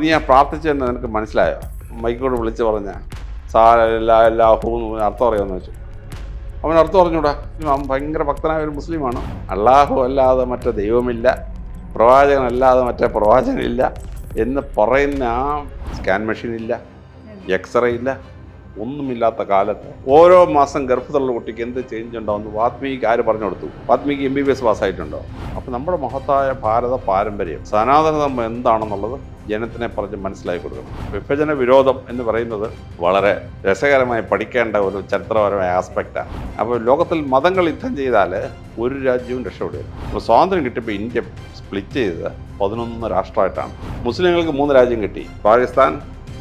നീ ഞാൻ പ്രാർത്ഥിച്ചെന്ന് നിനക്ക് മനസ്സിലായോ? മൈക്കോട് വിളിച്ച് പറഞ്ഞ സാലാഹു അർത്ഥം അറിയാമെന്ന് വെച്ചു. അവൻ അർത്ഥം പറഞ്ഞൂടാ അവൻ ഭയങ്കര ഭക്തനായ ഒരു മുസ്ലിമാണ്. അള്ളാഹു അല്ലാതെ മറ്റേ ദൈവമില്ല. പ്രവാചകനല്ലാതെ മറ്റേ പ്രവാചകനില്ല എന്ന് പറയുന്ന ആ സ്കാൻ മെഷീൻ ഇല്ല. എക്സ്റേ ഇല്ല. ഒന്നുമില്ലാത്ത കാലത്ത് ഓരോ മാസം ഗർഭത്തിലുള്ള കുട്ടിക്ക് എന്ത് ചേഞ്ച് ഉണ്ടാവുന്നു വാത്മീകിക്ക് ആര് പറഞ്ഞു കൊടുത്തു Valmiki M B B S പാസ്സായിട്ടുണ്ടോ? അപ്പം നമ്മുടെ മഹത്തായ ഭാരത പാരമ്പര്യം സനാതനധർമ്മം എന്താണെന്നുള്ളത് ജനത്തിനെ പറഞ്ഞ് മനസ്സിലാക്കി കൊടുക്കണം. വിഭജന വിരോധം എന്ന് പറയുന്നത് വളരെ രസകരമായി പഠിക്കേണ്ട ഒരു ചരിത്രപരമായ ആസ്പെക്റ്റാണ് അപ്പോൾ ലോകത്തിൽ മതങ്ങൾ യുദ്ധം ചെയ്താൽ ഒരു രാജ്യവും രക്ഷപ്പെടുകയില്ല. അപ്പോൾ സ്വാതന്ത്ര്യം കിട്ടിയപ്പോൾ ഇന്ത്യ സ്പ്ലിറ്റ് ചെയ്തത് പതിനൊന്ന് രാഷ്ട്രമായിട്ടാണ്. മുസ്ലിങ്ങൾക്ക് മൂന്ന് രാജ്യം കിട്ടി. പാകിസ്ഥാൻ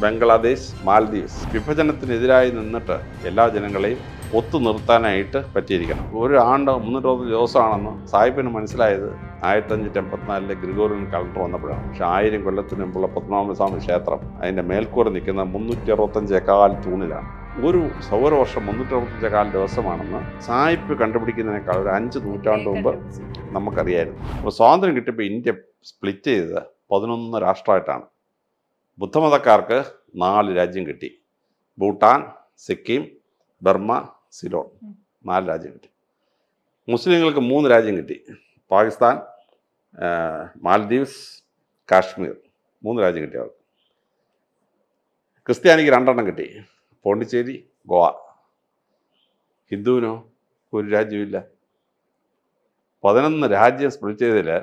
ബംഗ്ലാദേശ് മാൽദീവ്സ് വിഭജനത്തിനെതിരായി നിന്നിട്ട് എല്ലാ ജനങ്ങളെയും ഒത്തു നിർത്താനായിട്ട് പറ്റിയിരിക്കണം. ഒരു ആണ്ട് മുന്നൂറ്ററുപത് ദിവസമാണെന്ന് സാഹിബിന് മനസ്സിലായത് ആയിരത്തി അഞ്ഞൂറ്റി എൺപത്തിനാലിലെ ഗ്രിഗോറിയൻ കലണ്ടർ വന്നപ്പോഴാണ്. പക്ഷേ ആയിരം കൊല്ലത്തിന് മുമ്പുള്ള പത്മനാഭസ്വാമി ക്ഷേത്രം അതിന്റെ മേൽക്കൂര നിൽക്കുന്ന മുന്നൂറ്റി അറുപത്തഞ്ച് എക്കാൽ തൂണിലാണ്. ഒരു സൗരവർഷം മുന്നൂറ്റി അറുപത്തഞ്ചേക്കാൽ ദിവസമാണെന്ന് സായിപ്പ് കണ്ടുപിടിക്കുന്നതിനേക്കാൾ ഒരു അഞ്ച് നൂറ്റാണ്ട് മുമ്പ് നമുക്കറിയായിരുന്നു. അപ്പോൾ സ്വാതന്ത്ര്യം കിട്ടിയപ്പോൾ ഇന്ത്യ സ്പ്ലിറ്റ് ചെയ്തത് പതിനൊന്ന് രാഷ്ട്രമായിട്ടാണ്. ബുദ്ധമതക്കാർക്ക് നാല് രാജ്യം കിട്ടി. ഭൂട്ടാൻ സിക്കിം ബർമ്മ സിലോൺ. നാല് രാജ്യം കിട്ടി. മുസ്ലിങ്ങൾക്ക് മൂന്ന് രാജ്യം കിട്ടി. പാകിസ്ഥാൻ മാലദ്വീപ്സ് കാശ്മീർ. മൂന്ന് രാജ്യം കിട്ടി അവർക്ക്. ക്രിസ്ത്യാനിക്ക് രണ്ടെണ്ണം കിട്ടി. പോണ്ടിച്ചേരി ഗോവ. ഹിന്ദുവിനോ ഒരു രാജ്യമില്ല പതിനൊന്ന് രാജ്യം സ്പ്ലിറ്റ് ചെയ്തതിൽ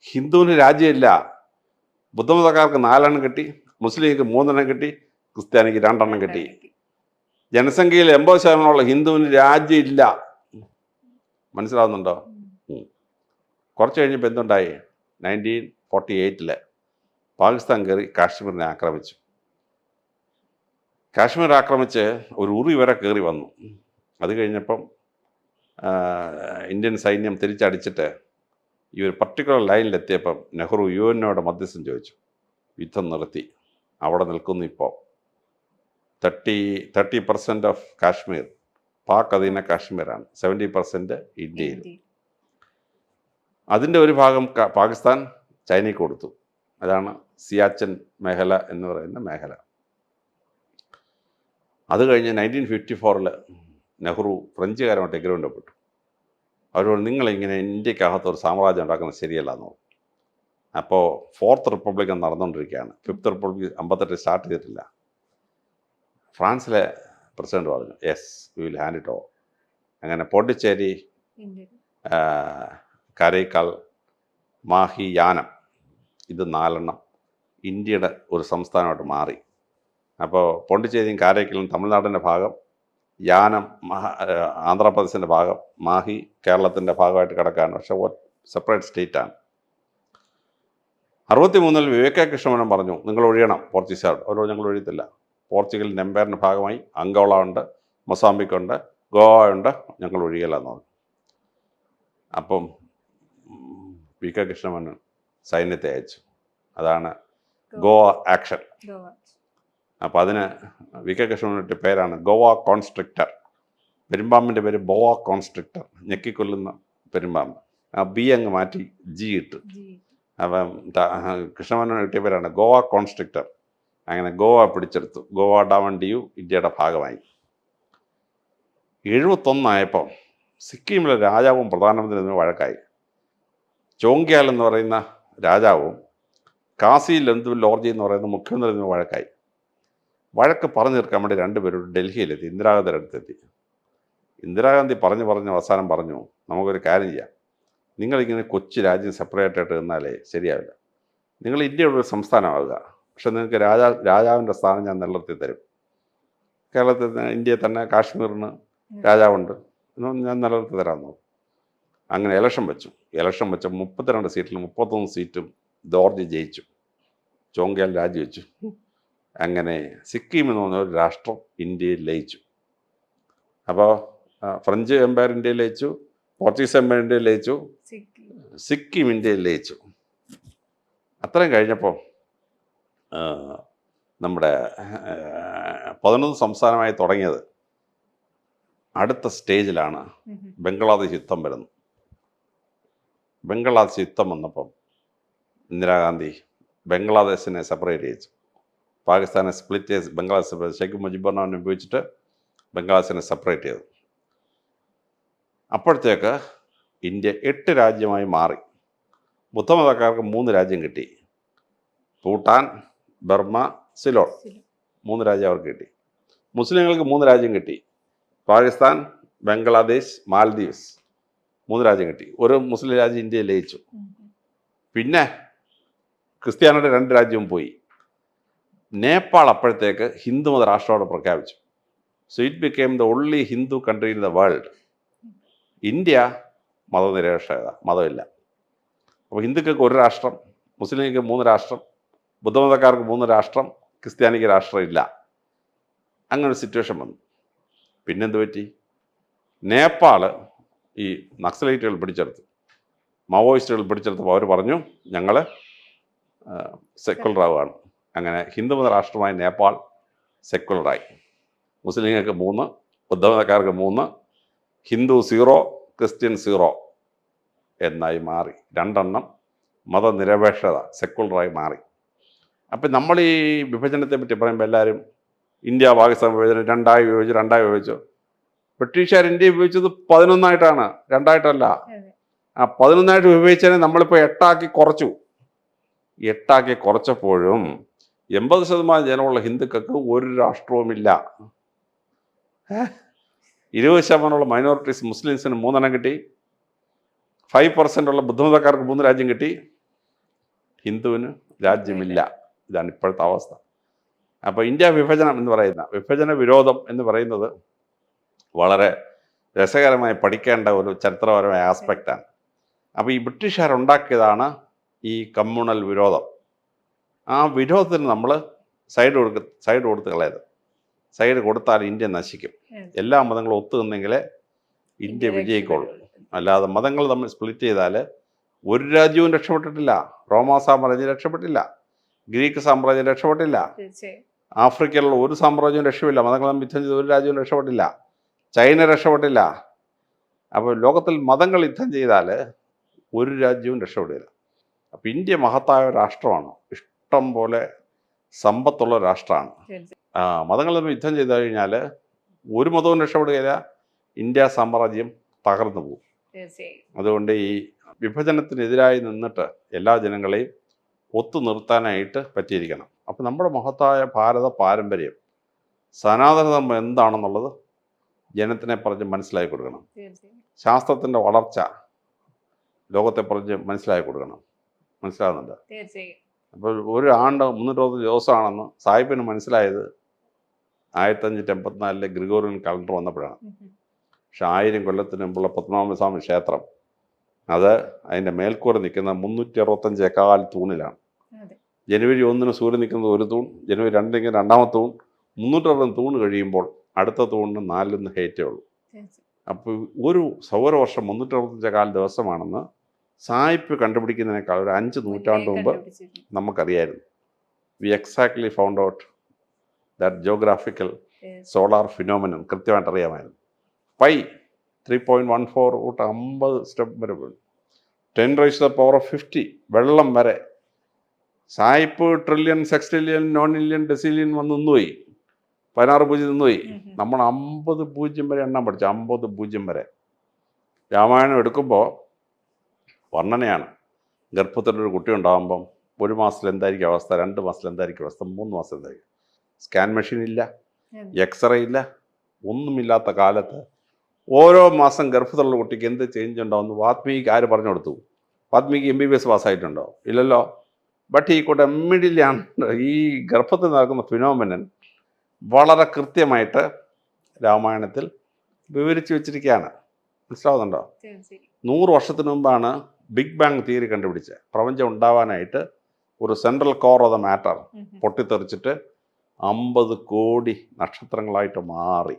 ഹിന്ദുവിന് രാജ്യമില്ല. ബുദ്ധമതക്കാർക്ക് നാലെണ്ണം കിട്ടി. മുസ്ലിങ്ങൾക്ക് മൂന്നെണ്ണം കിട്ടി ക്രിസ്ത്യാനിക്ക് രണ്ടെണ്ണം കിട്ടി. ജനസംഖ്യയിൽ എൺപത് ശതമാനമുള്ള ഹിന്ദുവിന് രാജ്യമില്ല. മനസ്സിലാവുന്നുണ്ടോ. കുറച്ച് കഴിഞ്ഞപ്പോൾ എന്തുണ്ടായി? നയന്റീൻ ഫോർട്ടി എയ്റ്റിൽ പാകിസ്ഥാൻ കയറി കാശ്മീരിനെ ആക്രമിച്ചു. കാശ്മീർ ആക്രമിച്ച് ഒരു ഉറി വരെ കയറി വന്നു. അത് കഴിഞ്ഞപ്പം ഇന്ത്യൻ സൈന്യം തിരിച്ചടിച്ചിട്ട് ഈ ഒരു പർട്ടിക്കുലർ ലൈനിലെത്തിയപ്പം നെഹ്റു യു എന്നോട് മധ്യസ്ഥം ചോദിച്ചു. യുദ്ധം നിർത്തി. അവിടെ നിൽക്കുന്നു ഇപ്പോൾ. Thirty thirty percent of Kashmir Pak അധീന കാശ്മീരാണ്. സെവന്റി പെർസെന്റ് ഇന്ത്യയിൽ. അതിന്റെ ഒരു ഭാഗം പാകിസ്ഥാൻ ചൈനയ്ക്ക് കൊടുത്തു. അതാണ് സിയാച്ചൻ മേഖല എന്ന് പറയുന്ന മേഖല. അത് കഴിഞ്ഞ് നയന്റീൻ ഫിഫ്റ്റി ഫോറിൽ നെഹ്റു ഫ്രഞ്ചുകാരുമായിട്ട് എഗ്രിമെന്റ് ഒപ്പിട്ടു അവരോട് നിങ്ങളിങ്ങനെ ഇന്ത്യക്കകത്ത് ഒരു സാമ്രാജ്യം ഉണ്ടാക്കുന്നത് ശരിയല്ല എന്ന് പറഞ്ഞു. അപ്പോൾ ഫോർത്ത് റിപ്പബ്ലിക് നടന്നുകൊണ്ടിരിക്കുകയാണ്. ഫിഫ്ത്ത് റിപ്പബ്ലിക് അമ്പത്തെട്ട് സ്റ്റാർട്ട് ചെയ്തിട്ടില്ല. ഫ്രാൻസിലെ പ്രസിഡന്റ് പറഞ്ഞു yes we will hand it over അങ്ങനെ പോണ്ടിച്ചേരി കരൈക്കൽ മാഹി യാനം ഇത് നാലെണ്ണം ഇന്ത്യയുടെ ഒരു സംസ്ഥാനമായിട്ട് മാറി. അപ്പോൾ പോണ്ടിച്ചേരിയും കാരൈക്കലും തമിഴ്നാടിന്റെ ഭാഗം യാനം മഹാ ആന്ധ്രാപ്രദേശിന്റെ ഭാഗം മാഹി കേരളത്തിന്റെ ഭാഗമായിട്ട് കിടക്കുകയാണ്. പക്ഷേ സെപ്പറേറ്റ് സ്റ്റേറ്റാണ് അറുപത്തി മൂന്നിൽ വിവേക കൃഷ്ണമേനോൻ പറഞ്ഞു നിങ്ങൾ ഒഴിയണം പോർച്ചുഗീസുകാരോട്. അവരോട് ഞങ്ങൾ ഒഴിയത്തില്ല. പോർച്ചുഗൽ എംപയറിന്റെ ഭാഗമായി അങ്കോള ഉണ്ട് മൊസാമ്പിക് ഉണ്ട് ഗോവ ഉണ്ട് ഞങ്ങൾ ഒഴിയല്ല എന്ന് പറഞ്ഞു. അപ്പം പി കെ കൃഷ്ണമേനോൻ സൈന്യത്തെ അയച്ചു. അതാണ് ഗോവ ആക്ഷൻ. അപ്പം അതിന് വി കെ കൃഷ്ണമേനോന്റെ പേരാണ് ഗോവ കോൺസ്ട്രിക്ടർ. പെരുമ്പാമ്പിന്റെ പേര് ബോവ കോൺസ്ട്രിക്ടർ. ഞെക്കിക്കൊല്ലുന്ന പെരുമ്പാമ്പ്. ആ ബി അങ്ങ് മാറ്റി ജി ഇട്ടു. അപ്പം കൃഷ്ണമനോഹൻ കിട്ടിയ പേരാണ് ഗോവ കോൺസ്ട്രിക്ടർ. അങ്ങനെ ഗോവ പിടിച്ചെടുത്തു. ഗോവ ഡാമൻ ഡിയു ഇന്ത്യയുടെ ഭാഗമായി. എഴുപത്തൊന്നായപ്പം സിക്കിമിലെ രാജാവും പ്രധാനമന്ത്രി തമ്മിൽ വഴക്കായി. ചോങ്ക്യാൽ എന്ന് പറയുന്ന രാജാവും കാസി ലന്തു ലോർജി എന്ന് പറയുന്ന മുഖ്യമന്ത്രി വഴക്കായി. വഴക്ക് പറഞ്ഞു തീർക്കാൻ വേണ്ടി രണ്ടുപേരും ഡൽഹിയിലെത്തി ഇന്ദിരാഗാന്ധിയുടെ അടുത്തെത്തി. ഇന്ദിരാഗാന്ധി പറഞ്ഞു പറഞ്ഞു അവസാനം പറഞ്ഞു നമുക്കൊരു കാര്യം ചെയ്യാം. നിങ്ങളിങ്ങനെ കൊച്ചു രാജ്യം സെപ്പറേറ്റ് ആയിട്ട് നിന്നാലേ ശരിയാവില്ല. നിങ്ങൾ ഇന്ത്യയുടെ ഒരു സംസ്ഥാനമാവുക. പക്ഷെ നിങ്ങൾക്ക് രാജാ രാജാവിന്റെ സ്ഥാനം ഞാൻ നിലനിർത്തി തരും. കേരളത്തിൽ തന്നെ ഇന്ത്യയിൽ തന്നെ കാശ്മീരിന് രാജാവുണ്ട്. ഞാൻ നിലനിർത്തി തരാൻ നോക്കും. അങ്ങനെ ഇലക്ഷൻ വെച്ചു. ഇലക്ഷൻ വെച്ച മുപ്പത്തിരണ്ട് സീറ്റിൽ മുപ്പത്തൊന്ന് സീറ്റും ജോർജ് ജയിച്ചു. ചോങ്ക്യാൽ രാജിവെച്ചു. അങ്ങനെ സിക്കിം എന്ന് പറഞ്ഞ ഒരു രാഷ്ട്രം ഇന്ത്യയിൽ ലയിച്ചു. അപ്പോൾ ഫ്രഞ്ച് എംപയർ ഇന്ത്യയിൽ ലയിച്ചു. പോർച്ചുഗീസ് ഇന്ത്യയിൽ ലയിച്ചു. സിക്കിം. ഇന്ത്യയിൽ ലയിച്ചു. അത്രയും കഴിഞ്ഞപ്പോൾ നമ്മുടെ പതിനൊന്ന് സംസ്ഥാനമായി തുടങ്ങിയത്. അടുത്ത സ്റ്റേജിലാണ് ബംഗ്ലാദേശ് യുദ്ധം വരുന്നത്. ബംഗ്ലാദേശ് യുദ്ധം വന്നപ്പം ഇന്ദിരാഗാന്ധി ബംഗ്ലാദേശിനെ സെപ്പറേറ്റ് ചെയ്യിച്ചു പാകിസ്ഥാനെ സ്പ്ലിറ്റ് ചെയ്ത് ബംഗ്ലാദേശ് ഷെയ്ഖ് മുജിബുർ റഹ്മാനെ ഉപയോഗിച്ചിട്ട് ബംഗ്ലാദേശിനെ സെപ്പറേറ്റ് ചെയ്തു. അപ്പോഴത്തേക്ക് ഇന്ത്യ എട്ട് രാജ്യമായി മാറി. ബുദ്ധമതക്കാർക്ക് മൂന്ന് രാജ്യം കിട്ടി. ഭൂട്ടാൻ ബർമ്മ സിലോൺ മൂന്ന് രാജ്യം അവർക്ക് കിട്ടി. മുസ്ലിങ്ങൾക്ക് മൂന്ന് രാജ്യം കിട്ടി. പാകിസ്ഥാൻ ബംഗ്ലാദേശ് മാലദ്വീപ്സ് മൂന്ന് രാജ്യം കിട്ടി. ഒരു മുസ്ലിം രാജ്യം ഇന്ത്യയിൽ ലയിച്ചു. പിന്നെ ക്രിസ്ത്യാനിയുടെ രണ്ട് രാജ്യവും പോയി. നേപ്പാൾ അപ്പോഴത്തേക്ക് ഹിന്ദുമത രാഷ്ട്രമോടെ പ്രഖ്യാപിച്ചു. So it became the only Hindu country in the world India മതനിരപേക്ഷത മതമില്ല. അപ്പോൾ ഹിന്ദുക്കൾക്ക് ഒരു രാഷ്ട്രം മുസ്ലിങ്ങൾക്ക് മൂന്ന് രാഷ്ട്രം ബുദ്ധമതക്കാർക്ക് മൂന്ന് രാഷ്ട്രം ക്രിസ്ത്യാനിക്ക് രാഷ്ട്രമില്ല അങ്ങനെ ഒരു സിറ്റുവേഷൻ വന്നു. പിന്നെന്ത് പറ്റി? നേപ്പാൾ ഈ നക്സലൈറ്റുകൾ പിടിച്ചെടുത്തു. മാവോയിസ്റ്റുകൾ പിടിച്ചെടുത്തപ്പോൾ അവർ പറഞ്ഞു ഞങ്ങൾ സെക്കുലർ ആവുകയാണ്. അങ്ങനെ ഹിന്ദുമത രാഷ്ട്രമായ നേപ്പാൾ സെക്കുലറായി മുസ്ലിങ്ങൾക്ക് മൂന്ന് ബുദ്ധമതക്കാർക്ക് മൂന്ന് ഹിന്ദു സീറോ ക്രിസ്ത്യൻ സീറോ എന്നായി മാറി. രണ്ടെണ്ണം മതനിരപേക്ഷത സെക്കുലറായി മാറി. അപ്പം നമ്മൾ ഈ വിഭജനത്തെ പറ്റി പറയുമ്പോൾ എല്ലാവരും ഇന്ത്യ പാകിസ്ഥാൻ വിഭജനം രണ്ടായി വിഭജിച്ചു രണ്ടായി വിഭജിച്ചു. ബ്രിട്ടീഷുകാർ ഇന്ത്യ വിഭജിച്ചത് പതിനൊന്നായിട്ടാണ്. രണ്ടായിട്ടല്ല. ആ പതിനൊന്നായിട്ട് വിഭജിച്ചതിനെ നമ്മളിപ്പോൾ എട്ടാക്കി കുറച്ചു. എട്ടാക്കി കുറച്ചപ്പോഴും എൺപത് ശതമാനം ജനമുള്ള ഹിന്ദുക്കൾക്ക് ഒരു രാഷ്ട്രവുമില്ല. ഏ? ഇരുപത് ശതമാനമുള്ള മൈനോറിറ്റീസ് മുസ്ലിംസിന് മൂന്നെണ്ണം കിട്ടി. ഫൈവ് പെർസെന്റ് ഉള്ള ബുദ്ധമതക്കാർക്ക് മൂന്ന് രാജ്യം കിട്ടി. ഹിന്ദുവിന് രാജ്യമില്ല. ഇതാണ് ഇപ്പോഴത്തെ അവസ്ഥ. അപ്പോൾ ഇന്ത്യ വിഭജനം എന്ന് പറയുന്ന വിഭജന വിരോധം എന്ന് പറയുന്നത് വളരെ രസകരമായി പഠിക്കേണ്ട ഒരു ചരിത്രപരമായ ആസ്പെക്റ്റാണ് അപ്പോൾ ഈ ബ്രിട്ടീഷുകാരുണ്ടാക്കിയതാണ് ഈ കമ്മ്യൂണൽ വിരോധം. ആ വിരോധത്തിന് നമ്മൾ സൈഡ് കൊടുക്ക സൈഡ് കൊടുത്ത് കളയരുത്. സൈഡ് കൊടുത്താൽ ഇന്ത്യ നശിക്കും. എല്ലാ മതങ്ങളും ഒത്തു നിന്നെങ്കിലേ ഇന്ത്യ വിജയിക്കുള്ളൂ അല്ലാതെ മതങ്ങൾ തമ്മിൽ സ്പ്ലിറ്റ് ചെയ്താൽ ഒരു രാജ്യവും രക്ഷപ്പെട്ടിട്ടില്ല. റോമാ സാമ്രാജ്യം രക്ഷപ്പെട്ടില്ല. ഗ്രീക്ക് സാമ്രാജ്യം രക്ഷപ്പെട്ടില്ല. ആഫ്രിക്കയിലുള്ള ഒരു സാമ്രാജ്യവും രക്ഷയില്ല മതങ്ങൾ തമ്മിൽ യുദ്ധം ചെയ്ത് ഒരു രാജ്യവും രക്ഷപ്പെട്ടില്ല. ചൈന രക്ഷപ്പെട്ടില്ല. അപ്പോൾ ലോകത്തിൽ മതങ്ങൾ യുദ്ധം ചെയ്താൽ ഒരു രാജ്യവും രക്ഷപ്പെടില്ല. അപ്പോൾ ഇന്ത്യ മഹത്തായ രാഷ്ട്രമാണ്. ഇഷ്ടം പോലെ സമ്പത്തുള്ള രാഷ്ട്രമാണ്. ആ, മതങ്ങൾ തമ്മിൽ യുദ്ധം ചെയ്തു കഴിഞ്ഞാൽ ഒരു മതവും രക്ഷപ്പെടുകയില്ല. ഇന്ത്യ സാമ്രാജ്യം തകർന്നു പോകും. അതുകൊണ്ട് ഈ വിഭജനത്തിനെതിരായി നിന്നിട്ട് എല്ലാ ജനങ്ങളെയും ഒത്തു നിർത്താനായിട്ട് പറ്റിയിരിക്കണം. അപ്പം നമ്മുടെ മഹത്തായ ഭാരത പാരമ്പര്യം സനാതനധർമ്മം എന്താണെന്നുള്ളത് ജനത്തിനെ പറഞ്ഞ് മനസ്സിലാക്കി കൊടുക്കണം. ശാസ്ത്രത്തിന്റെ വളർച്ച ലോകത്തെ പറഞ്ഞ് മനസ്സിലാക്കി കൊടുക്കണം. മനസ്സിലാകുന്നുണ്ട്? അപ്പോൾ ഒരു ആണ്ട് മുന്നൂറ്ററുപത് ദിവസമാണെന്ന് സാഹിബിന് മനസ്സിലായത് ആയിരത്തി അഞ്ഞൂറ്റി എൺപത്തിനാലിലെ ഗ്രിഗോറിയൻ കലണ്ടർ വന്നപ്പോഴാണ്. പക്ഷെ ആയിരം കൊല്ലത്തിന് മുമ്പുള്ള പത്മനാഭസ്വാമി ക്ഷേത്രം. അത് അതിന്റെ മേൽക്കൂര നിൽക്കുന്ന മുന്നൂറ്റി അറുപത്തഞ്ച് എക്കാൽ തൂണിലാണ് ജനുവരി ഒന്നിന് സൂര്യൻ നിൽക്കുന്നത് ഒരു തൂൺ ജനുവരി രണ്ടിന് രണ്ടാമത്തെ തൂൺ മുന്നൂറ്ററുപത് തൂൺ കഴിയുമ്പോൾ അടുത്ത തൂണിന് നാലിന്ന് ഹേറ്റേ ഉള്ളൂ. അപ്പോൾ ഒരു സൗരവർഷം മുന്നൂറ്റി അറുപത്തഞ്ചേകാൽ ദിവസമാണെന്ന് സായിപ്പ് കണ്ടുപിടിക്കുന്നതിനേക്കാൾ ഒരു അഞ്ച് നൂറ്റാണ്ട് മുമ്പ്. നമുക്കറിയായിരുന്നു. We exactly found out that geographical. Solar phenomenon കൃത്യമായിട്ട് അറിയാമായിരുന്നു pi three point one four കൂട്ട് അമ്പത് സ്റ്റെപ്പ് വരെ വീഴും ten rise the power of fifty വെള്ളം വരെ. സായിപ്പ് ട്രില്യൺ സെക്സ്ട്രില്യൺ നോൺ ഇല്യൺ ഡെസിലിയൻ വന്ന് നിന്നുപോയി. പതിനാറ് പൂജ്യം നിന്നുപോയി. നമ്മൾ അമ്പത് പൂജ്യം വരെ എണ്ണം പഠിച്ചു. അമ്പത് പൂജ്യം വരെ. രാമായണം എടുക്കുമ്പോൾ വർണനയാണ്. ഗർഭത്തിലൊരു കുട്ടി ഉണ്ടാകുമ്പം ഒരു മാസത്തിൽ എന്തായിരിക്കും അവസ്ഥ? രണ്ട് മാസത്തിൽ എന്തായിരിക്കും അവസ്ഥ? മൂന്ന് മാസം എന്തായിരിക്കും സ്കാൻ മെഷീൻ ഇല്ല എക്സ്റേ ഇല്ല ഒന്നുമില്ലാത്ത കാലത്ത് ഓരോ മാസം ഗർഭത്തിലുള്ള കുട്ടിക്ക് എന്ത് ചേഞ്ച് ഉണ്ടാവുമെന്ന് വാത്മീക്ക് ആര് പറഞ്ഞു കൊടുത്തു? Valmiki M B B S പാസ്സായിട്ടുണ്ടോ? ഇല്ലല്ലോ. ബട്ട് ഈ കൂട്ടം ഇമ്മീഡിയറ്റ്ലി ആണ് ഈ ഗർഭത്തിൽ നടക്കുന്ന ഫിനോമിനൻ വളരെ കൃത്യമായിട്ട് രാമായണത്തിൽ വിവരിച്ചു വെച്ചിരിക്കുകയാണ്. മനസ്സിലാവുന്നുണ്ടോ. നൂറ് വർഷത്തിന് മുമ്പാണ് ബിഗ് ബാങ് തിയറി കണ്ടുപിടിച്ചത്. പ്രപഞ്ചം ഉണ്ടാവാനായിട്ട് ഒരു central core of the matter. പൊട്ടിത്തെറിച്ചിട്ട് അമ്പത് കോടി നക്ഷത്രങ്ങളായിട്ട് മാറി.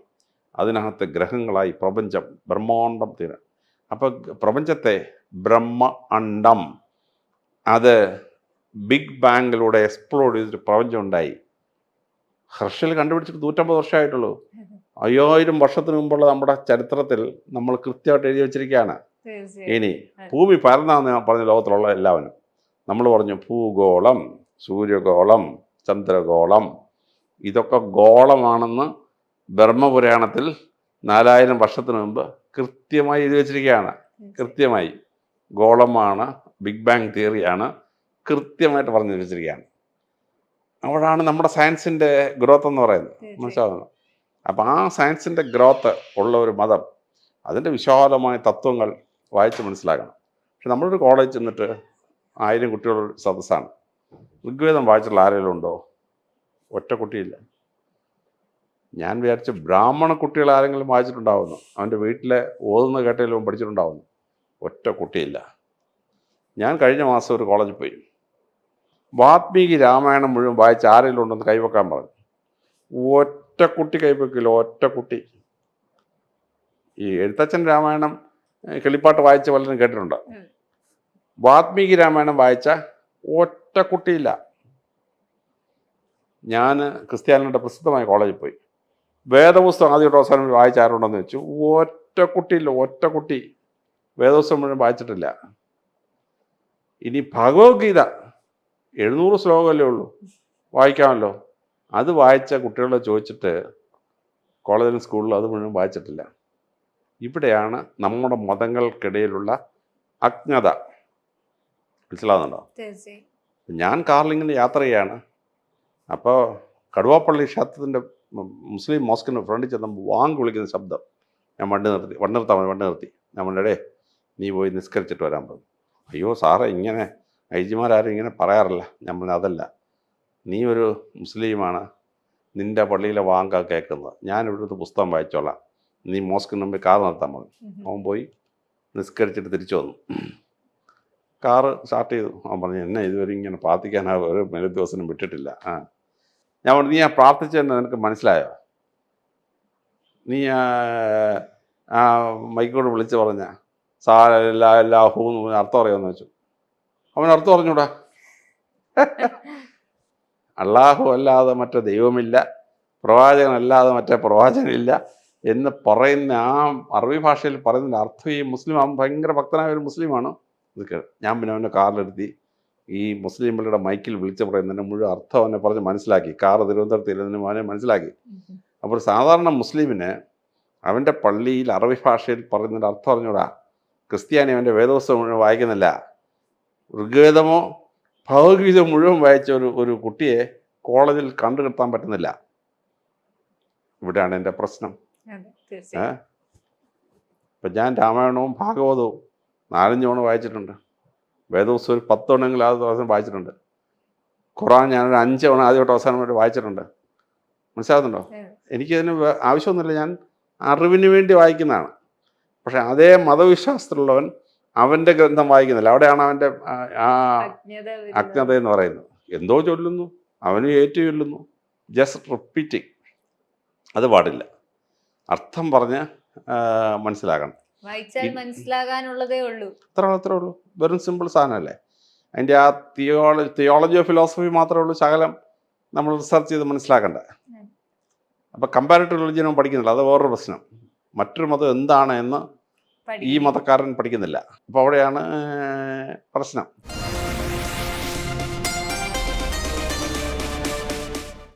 അതിനകത്ത് ഗ്രഹങ്ങളായി പ്രപഞ്ചം ബ്രഹ്മാണ്ടം തീര. അപ്പോൾ പ്രപഞ്ചത്തെ ബ്രഹ്മ അണ്ഡം അത് ബിഗ് ബാങ്കിലൂടെ എക്സ്പ്ലോർ ചെയ്തിട്ട് പ്രപഞ്ചം ഉണ്ടായി. ഹർഷൽ കണ്ടുപിടിച്ചിട്ട് നൂറ്റമ്പത് വർഷമായിട്ടുള്ളൂ. അയ്യായിരം വർഷത്തിന് മുമ്പുള്ള നമ്മുടെ ചരിത്രത്തിൽ നമ്മൾ കൃത്യമായിട്ട് എഴുതി വെച്ചിരിക്കുകയാണ്. ഇനി ഭൂമി പരന്നാന്ന് പറഞ്ഞ ലോകത്തിലുള്ള എല്ലാവരും. നമ്മൾ പറഞ്ഞു ഭൂഗോളം സൂര്യഗോളം ചന്ദ്രഗോളം ഇതൊക്കെ ഗോളമാണെന്ന് ബ്രഹ്മപുരാണത്തിൽ നാലായിരം വർഷത്തിന് മുമ്പ് കൃത്യമായി എഴുതി വച്ചിരിക്കുകയാണ്. കൃത്യമായി. ഗോളമാണ് ബിഗ് ബാങ് തിയറിയാണ് കൃത്യമായിട്ട് പറഞ്ഞു വെച്ചിരിക്കുകയാണ്. അവിടാണ് നമ്മുടെ സയൻസിന്റെ ഗ്രോത്ത് എന്ന് പറയുന്നത്. മനസ്സിലാവുന്നത്? അപ്പം ആ സയൻസിന്റെ ഗ്രോത്ത് ഉള്ള ഒരു മതം അതിന്റെ വിശാലമായ തത്വങ്ങൾ വായിച്ച് മനസ്സിലാക്കണം. പക്ഷെ നമ്മളൊരു കോളേജ് ചെന്നിട്ട് ആയിരം കുട്ടികളുടെ സദസ്സാണ്. ഋഗ്വേദം വായിച്ചിട്ടുള്ള ആരെങ്കിലും ഉണ്ടോ? ഒറ്റ കുട്ടിയില്ല ഞാൻ വിചാരിച്ച ബ്രാഹ്മണ കുട്ടികൾ ആരെങ്കിലും വായിച്ചിട്ടുണ്ടാവുന്നു. അവന്റെ വീട്ടിലെ ഓതുന്ന കേട്ടതിലും പഠിച്ചിട്ടുണ്ടാവുന്നു. ഒറ്റ കുട്ടിയില്ല ഞാൻ കഴിഞ്ഞ മാസം ഒരു കോളേജിൽ പോയി. വാത്മീകി രാമായണം മുഴുവൻ വായിച്ച് ആരെങ്കിലും ഉണ്ടെന്ന് കൈവെക്കാൻ പറഞ്ഞു. ഒറ്റ കുട്ടി കൈവെക്കില്ല ഒറ്റ കുട്ടി ഈ എഴുത്തച്ഛൻ രാമായണം കിളിപ്പാട്ട് വായിച്ച പലരും കേട്ടിട്ടുണ്ട്. വാത്മീകി രാമായണം വായിച്ച ഒറ്റ കുട്ടിയില്ല ഞാൻ ക്രിസ്ത്യാനിയുടെ പ്രസിദ്ധമായ കോളേജിൽ പോയി. വേദപുസ്തകം ആദ്യമായിട്ട് അവസാനം വായിച്ച ആരുണ്ടെന്ന് വെച്ചു. ഒറ്റ കുട്ടിയില്ല ഒറ്റ കുട്ടി. വേദപുസ്തകം മുഴുവൻ വായിച്ചിട്ടില്ല. ഇനി ഭഗവത്ഗീത എഴുന്നൂറ് ശ്ലോകമല്ലേ ഉള്ളൂ. വായിക്കാമല്ലോ. അത് വായിച്ച കുട്ടികളെ ചോദിച്ചിട്ട് കോളേജിലും സ്കൂളിലും അത് മുഴുവൻ വായിച്ചിട്ടില്ല. ഇവിടെയാണ് നമ്മുടെ മതങ്ങൾക്കിടയിലുള്ള അജ്ഞത. മനസ്സിലാവുന്നുണ്ടോ? ഞാൻ കാറിലിങ്ങനെ യാത്ര ചെയ്യാണ്. അപ്പോൾ കടുവാപ്പള്ളി ക്ഷേത്രത്തിന്റെ മുസ്ലിം മോസ്കിന്റെ ഫ്രണ്ടിൽ ചെന്ന വാങ്ക് വിളിക്കുന്ന ശബ്ദം ഞാൻ വണ്ടി നിർത്തി വണ്ടി നിർത്താൻ വണ്ടി നിർത്തി. ഞാൻ വണ്ടിയുടെ നീ പോയി നിസ്കരിച്ചിട്ട് വരാൻ പറഞ്ഞു. അയ്യോ സാറേ ഇങ്ങനെ ഐജിമാരാരും ഇങ്ങനെ പറയാറില്ല. ഞാൻ പറഞ്ഞു അതല്ല നീ ഒരു മുസ്ലിമാണ് നിന്റെ പള്ളിയിലെ വാങ്ക കേൾക്കുന്നത്. ഞാൻ ഇവിടുത്തെ പുസ്തകം വായിച്ചോളാം. നീ മോസ്കിന് മുമ്പിൽ കാർ നിർത്താൻ പറഞ്ഞു. അവൻ പോയി നിസ്കരിച്ചിട്ട് തിരിച്ചു വന്നു. കാറ് സ്റ്റാർട്ട് ചെയ്തു. അവൻ പറഞ്ഞു എന്നെ ഇതുവരെ ഇങ്ങനെ പ്രാർത്ഥിക്കാൻ ആ ഒരു മേലു ദിവസം വിട്ടിട്ടില്ല. ആ ഞാൻ നീ ആ പ്രാർത്ഥിച്ചതെന്ന് നിനക്ക് മനസ്സിലായോ? നീ ആ മൈക്കോട് വിളിച്ച് പറഞ്ഞ സാ എല്ലാ എല്ലാ എന്ന് അർത്ഥം അറിയാമെന്ന് വെച്ചു. അവൻ അർത്ഥം പറഞ്ഞൂടാ അള്ളാഹു അല്ലാതെ മറ്റേ ദൈവമില്ല പ്രവാചകനല്ലാതെ മറ്റേ പ്രവാചകനില്ല എന്ന് പറയുന്ന ആ അറബി ഭാഷയിൽ പറയുന്ന അർത്ഥം ഈ മുസ്ലിം അവൻ ഭയങ്കര ഭക്തനായ ഒരു മുസ്ലിമാണ്. ഇത് ഞാൻ പിന്നെ അവന്റെ കാറിലെടുത്തി ഈ മുസ്ലിം പള്ളിയുടെ മൈക്കിൽ വിളിച്ച് പറയുന്നതിന് മുഴുവൻ അർത്ഥം അവനെ പറഞ്ഞ് മനസ്സിലാക്കി. കാർ തിരുവനന്തപുരത്ത് ഇരുന്നതിന് അവനെ മനസ്സിലാക്കി. അപ്പോൾ സാധാരണ മുസ്ലിമിന് അവന്റെ പള്ളിയിൽ അറബി ഭാഷയിൽ പറയുന്നതിന്റെ അർത്ഥം അറിഞ്ഞൂടാ. ക്രിസ്ത്യാനി അവന്റെ വേദോത്സവം മുഴുവൻ വായിക്കുന്നില്ല. ഋഗ്വേദമോ ഭഗവത്ഗീതമോ മുഴുവൻ വായിച്ച ഒരു ഒരു കുട്ടിയെ കോളേജിൽ കണ്ടു നിർത്താൻ പറ്റുന്നില്ല. ഇവിടെയാണ് എന്റെ പ്രശ്നം. തീർച്ചയായും. ഇപ്പം ഞാൻ രാമായണവും ഭാഗവതവും നാലഞ്ചോണം തവണ വായിച്ചിട്ടുണ്ട്. വേദോത്സവം ഒരു പത്ത് തവണയെങ്കിലും ആ ദിവസം വായിച്ചിട്ടുണ്ട്. ഖുറാൻ ഞാനൊരു അഞ്ച് തവണ ആദ്യമായിട്ട് അവസാനമായിട്ട് വായിച്ചിട്ടുണ്ട്. മനസ്സിലാകുന്നുണ്ടോ. എനിക്കതിന് ആവശ്യമൊന്നുമില്ല. ഞാൻ അറിവിന് വേണ്ടി വായിക്കുന്നതാണ്. പക്ഷെ അതേ മതവിശ്വാസത്തിലുള്ളവൻ അവന്റെ ഗ്രന്ഥം വായിക്കുന്നില്ല. അവിടെയാണ് അവന്റെ ആ, അജ്ഞത എന്ന് പറയുന്നത്. എന്തോ ചൊല്ലുന്നു. അവനും ഏറ്റു ചൊല്ലുന്നു. ജസ്റ്റ് റിപ്പീറ്റിങ് അത് പാടില്ല. അർത്ഥം പറഞ്ഞ് മനസ്സിലാക്കണം. വായിച്ചാൽ മനസ്സിലാകാനുള്ളതേ ഉള്ളൂ. അത്ര അത്രേ ഉള്ളൂ. വെറും സിമ്പിൾ സാധനമല്ലേ? അതിന്റെ ആ തിയോളജി തിയോളജി ഓഫ് ഫിലോസഫി മാത്രമേ ഉള്ളൂ. ശകലം നമ്മൾ റിസർച്ച് ചെയ്ത് മനസ്സിലാക്കണ്ട? അപ്പൊ കമ്പാരിറ്റീവ് റിലിജനും പഠിക്കുന്നില്ല. അത് വേറൊരു പ്രശ്നം. മറ്റൊരു മതം എന്താണ് എന്ന് ഈ. മതക്കാരൻ പഠിക്കുന്നില്ല. അപ്പോൾ അവിടെയാണ് പ്രശ്നം.